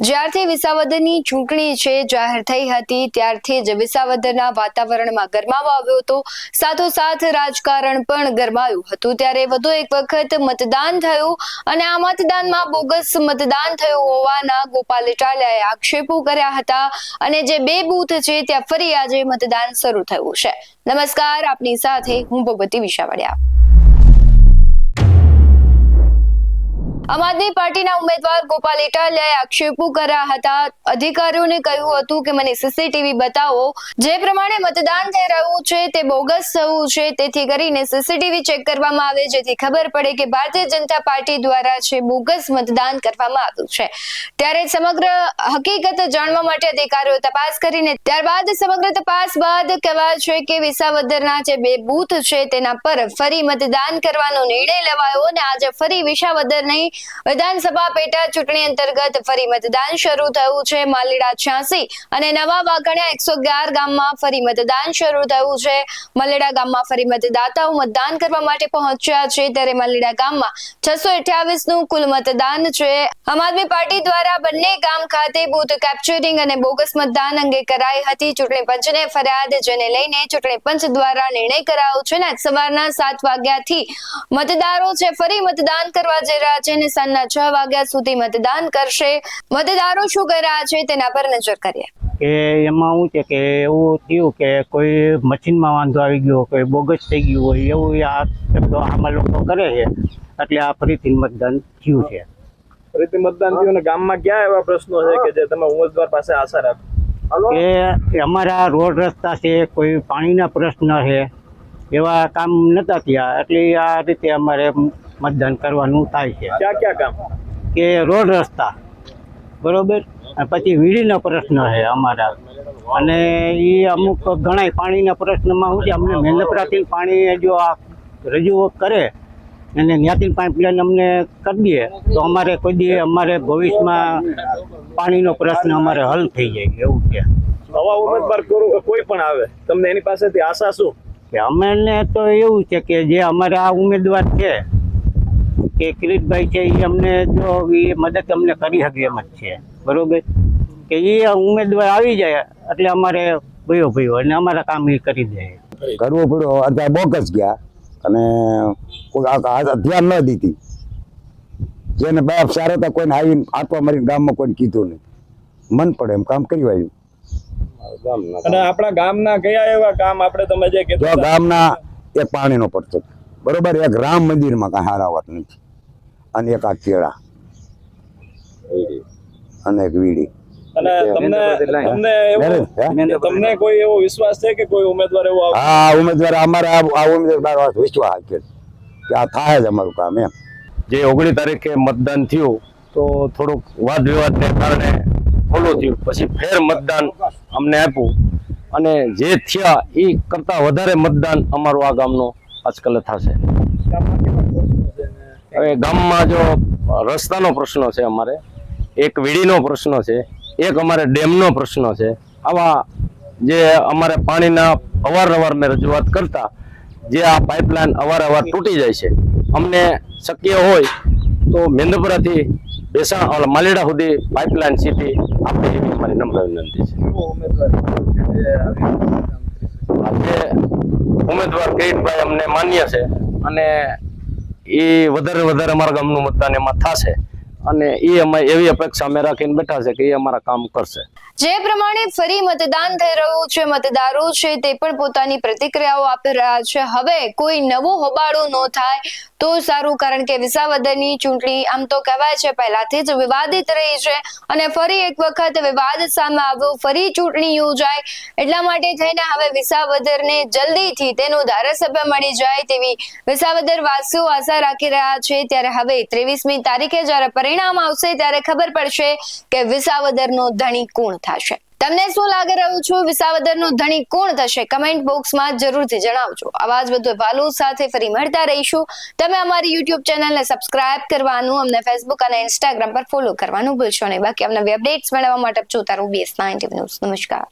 જ્યારથી વિસાવદરની ચૂંટણી છે, જાહેર થઈ હતી, ત્યારથી જ વિસાવદરના વાતાવરણમાં ગરમાવો આવ્યો હતો. સાથોસાથ રાજકારણ પણ ગરમાયું હતું. ત્યારે વધુ એક વખત મતદાન થયું અને આ મતદાનમાં બોગસ મતદાન થયું હોવાના ગોપાલ ચાલિયાએ આક્ષેપો કર્યા હતા અને જે બે બૂથ છે, ત્યાં ફરી આજે મતદાન શરૂ થયું છે. નમસ્કાર, આપની સાથે હું ભગવતી વિશાવડિયા. આમ આદમી પાર્ટીના ઉમેદવાર ગોપાલ ઇટાલિયાએ આક્ષેપો કર્યા હતા. અધિકારીઓને કહ્યું હતું કે, મને સીસીટીવી બતાવો. જે પ્રમાણે મતદાન થઈ રહ્યું છે, તે બોગસ થયું છે. તેથી કરીને સીસીટીવી ચેક કરવામાં આવે, જેથી ખબર પડે કે ભારતીય જનતા પાર્ટી દ્વારા છે, બોગસ મતદાન કરવામાં આવ્યું છે. ત્યારે સમગ્ર હકીકત જાણવા માટે અધિકારીઓ તપાસ કરીને, ત્યારબાદ સમગ્ર તપાસ બાદ કહેવાય છે કે વિસાવદરના જે બે બૂથ છે, તેના પર ફરી મતદાન કરવાનો નિર્ણય લેવાયો અને આજે ફરી વિસાવદરની વિધાનસભા પેટા ચૂંટણી અંતર્ગત ફરી મતદાન શરૂ થયું છે. માલીડા છ્યાસી અને નવા વાઘણિયા એકસો અગિયાર ગામમાં ફરી મતદાન શરૂ થયું છે. મલેડા ગામમાં ફરી મતદાતાઓ મતદાન કરવા માટે પહોંચ્યા છે. ત્યારે મલેડા ગામમાં છસો અઠ્યાવીસનું કુલ મતદાન છે. આમ આદમી પાર્ટી દ્વારા બંને ગામ ખાતે બૂથ કેપ્ચરિંગ અને બોગસ મતદાન અંગે કરાઈ હતી. ચૂંટણી પંચને ફરિયાદ જેને લઈને ચૂંટણી પંચ દ્વારા નિર્ણય કરાયો છે. ને સવારના સાત વાગ્યાથી મતદારો છે ફરી મતદાન કરવા જઈ રહ્યા છે અને સાંજના છ વાગ્યા સુધી મતદાન કરશે. મતદારો શું કરી રહ્યા છે તેના પર નજર કરીએ. કે એમાં શું છે કે એવું થયું કે કોઈ મશીનમાં વાંધો આવી ગયો કોઈ બોગસ થઈ ગયું હોય એવું આ શબ્દો આમાં લોકો કરે છે. એટલે આ ફરીથી મતદાન થયું છે. ફરીથી મતદાન થયું અને ગામમાં ક્યાં એવા પ્રશ્નો છે કે જે તમે ઉમેદવાર પાસે આશા રાખો? કે અમારા રોડ રસ્તા છે કોઈ પાણીના પ્રશ્ન છે એવા કામ નતા થયા. એટલે આ રીતે અમારે મતદાન કરવાનું થાય છે. ક્યાં ક્યાં કામ? કે રોડ રસ્તા. બરોબર? પછી વીજળીનો પ્રશ્ન છે અમારા. અને એ અમુક ઘણા પાણીના પ્રશ્નમાં શું છે? અમને મહેનતરાથી પાણી જો આ રજૂ કરે અને ત્યાંથી પાઇપલાઇન અમને કરી દઈએ તો અમારે કોઈ દી અમારે ભવિષ્યમાં પાણીનો પ્રશ્ન અમારે હલ થઈ જાય એવું છે. નવા ઉમેદવાર કોઈ પણ આવે તમને એની પાસેથી આશા શું? કે અમને તો એવું છે કે જે અમારે આ ઉમેદવાર છે, કે કિરીટભાઈ છે એ અમને જો એ મદદ અમને કરી શકે એમ જ છે. બરોબર? કે એ ઉમેદવાર આવી જાય એટલે અમારે ભયો ભયો અને અમારા કામ એ કરી દે. કરવું પડ્યો. અત્યારે બોગસ ગયા અને ધ્યાન ન દીધી. જેને બાપ સારા હતા, કોઈને આવીને આટવા મારીને ગામમાં કોઈને કીધું નહીં. મન પડે એમ કામ કરી આવ્યું. અને આપણા ગામના કયા એવા કામ આપણે તમે જે કીધું ગામના એક પાણીનો પડતો બરોબર? એક રામ મંદિરમાં કાંઈ હારાવત નથી. અને એક આ કેળા. અને એક વીડી. અને તમને તમને એવો તમને કોઈ એવો વિશ્વાસ છે કે કોઈ ઉમેદવાર એવો? ઉમેદવાર અમારા આ ઉમેદવાર વિશ્વાસ કે આ થાય જ અમારું કામ એમ. જે ઓગણીસ તારીખે મતદાન થયું તો થોડુંક વાદ વિવાદને કારણે ઓલું થયું. પછી ફેર મતદાન અમને આપ્યું અને જે થયા એ કરતા વધારે મતદાન અમારું આ ગામનું આજકાલ થશે. હવે ગામમાં જો રસ્તાનો પ્રશ્ન છે અમારે, એક વીડીનો પ્રશ્ન છે, એક અમારે ડેમનો પ્રશ્ન છે, આવા જે અમારે પાણીના અવારનવાર મેં રજૂઆત કરતા, જે આ પાઇપલાઇન અવારનવાર તૂટી જાય છે, અમને શક્ય હોય તો મેંદપુરાથી બેસા માલીડા સુધી પાઇપલાઇન સીધી આપે એવી અમારી નમ્ર વિનંતી છે. આજે ઉમેદવાર? કિરીટભાઈ અમને માન્ય છે અને એ વધારે વધારે અમારા ગામનું મતદાન એમાં થશે. અને એ અમે એવી અપેક્ષા અમે રાખીને બેઠા છે કે એ અમારા કામ કરશે. જે પ્રમાણે ફરી મતદાન થઈ રહ્યું છે, મતદારો છે તે પણ પોતાની પ્રતિક્રિયાઓ આપી રહ્યા છે. હવે કોઈ નવો હોબાળો ન થાય તો સારું, કારણ કે વિસાવદરની ચૂંટણી આમ તો કહેવાય છે, પહેલાથી જ વિવાદિત રહી છે અને ફરી એક વખત વિવાદ સામે આવ્યો, ફરી ચૂંટણી યોજાય, એટલા માટે થઈને હવે વિસાવદરને જલ્દીથી તેનું ધારાસભ્ય મળી જાય તેવી વિસાવદર વાસીઓ આશા રાખી રહ્યા છે. ત્યારે હવે ત્રેવીસમી તારીખે જ્યારે પરિણામ આવશે ત્યારે ખબર પડશે કે વિસાવદરનો ધણી કોણ થશે. તમને શું લાગી રહ્યું છું? વિસાવદરનો ધણી કોણ થશે? કમેન્ટ બોક્સમાં જરૂરથી જણાવજો. આવાજ બધો ભાલુ સાથે ફરી મળતા રહીશું. તમે અમારી યુટ્યુબ ચેનલને સબસ્ક્રાઇબ કરવાનું, અમને ફેસબુક અને ઇન્સ્ટાગ્રામ પર ફોલો કરવાનું ભૂલશો નહીં. બાકી અમને અપડેટ્સ મેળવવા માટે જોતા રહો. બીએસ નાઇન્ટી ન્યૂઝ નમસ્કાર.